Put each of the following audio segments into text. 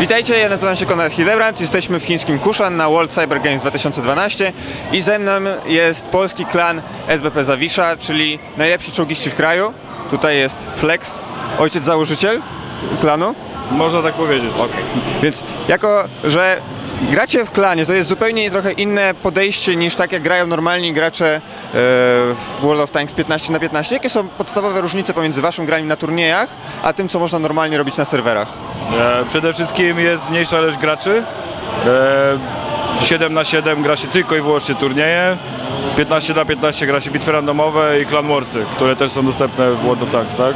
Witajcie, ja nazywam się Konrad Hildebrand, jesteśmy w chińskim Kushan na World Cyber Games 2012 i ze mną jest polski klan SBP Zawisza, czyli najlepsi czołgiści w kraju. Tutaj jest Flex, ojciec założyciel klanu. Można tak powiedzieć. Więc jako, że gracie w klanie, to jest zupełnie trochę inne podejście niż tak jak grają normalni gracze e, w World of Tanks 15 na 15. Jakie są podstawowe różnice pomiędzy waszym graniem na turniejach, a tym, co można normalnie robić na serwerach? E, przede wszystkim jest mniejsza ilość graczy. E, 7 na 7 gra się tylko i wyłącznie turnieje. 15 na 15 gra się bitwy randomowe i Clan Warsy, które też są dostępne w World of Tanks, tak?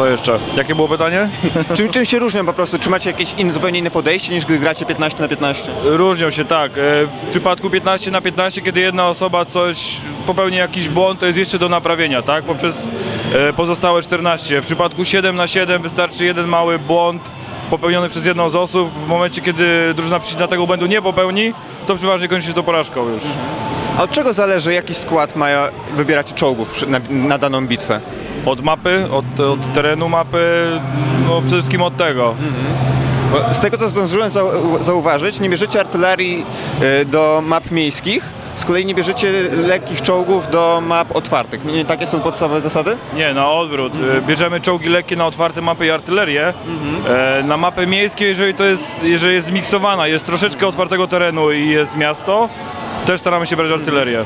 Co jeszcze? Jakie było pytanie? Czym, czym się różnią po prostu? Czy macie jakieś zupełnie inne podejście niż gdy gracie 15 na 15? Różnią się tak. E, W przypadku 15 na 15, kiedy jedna osoba coś popełni jakiś błąd, to jest jeszcze do naprawienia, tak? Poprzez e, pozostałe 14. W przypadku 7 na 7 wystarczy jeden mały błąd popełniony przez jedną z osób. W momencie, kiedy drużyna przeciwna tego błędu nie popełni, to przeważnie kończy się to porażką już. A od czego zależy, jaki skład mają wybieracie czołgów na, na daną bitwę? Od mapy, od, od terenu mapy, no przede wszystkim od tego. Bo z tego, co zdążyłem zau- zauważyć, nie bierzecie artylerii y, do map miejskich, z kolei nie bierzecie lekkich czołgów do map otwartych. Nie, takie są podstawowe zasady? Nie, na odwrót. E, Bierzemy czołgi lekkie na otwarte mapy i artylerię. E, Na mapy miejskie, jeżeli to jest, jeżeli jest zmiksowana, jest troszeczkę otwartego terenu i jest miasto, też staramy się brać artylerię.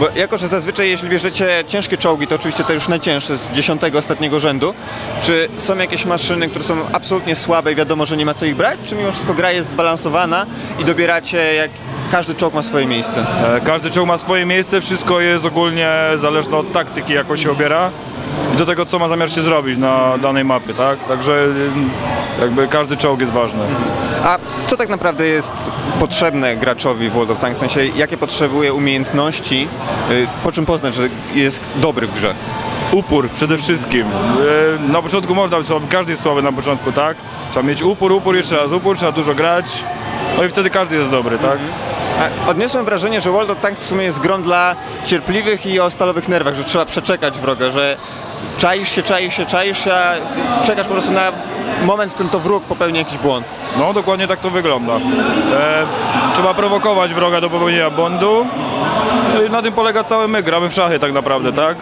Bo jako, że zazwyczaj jeśli bierzecie ciężkie czołgi, to oczywiście te już najcięższe z dziesiątego ostatniego rzędu, czy są jakieś maszyny, które są absolutnie słabe i wiadomo, że nie ma co ich brać, czy mimo wszystko gra jest zbalansowana i dobieracie jak każdy czołg ma swoje miejsce? E, Każdy czołg ma swoje miejsce, wszystko jest ogólnie zależne od taktyki, jaką się obiera i do tego, co ma zamiar się zrobić na danej mapie, tak? Także jakby każdy czołg jest ważny. A co tak naprawdę jest potrzebne graczowi w World of Tanks? W sensie, jakie potrzebuje umiejętności, y, po czym poznać, że jest dobry w grze? Upór przede wszystkim. E, Na początku można być słaby, każdy jest słaby na początku, tak? Trzeba mieć upór, upór, jeszcze raz upór, trzeba dużo grać. No i wtedy każdy jest dobry, tak? Odniosłem wrażenie, że World of Tanks w sumie jest grą dla cierpliwych i o stalowych nerwach, że trzeba przeczekać wroga, że czaisz się, czaisz się, czaisz się, a czekasz po prostu na moment, w którym to wróg popełni jakiś błąd. No dokładnie tak to wygląda. E, trzeba prowokować wroga do popełnienia błędu. No i na tym polega cały my, gramy w szachy tak naprawdę, tak?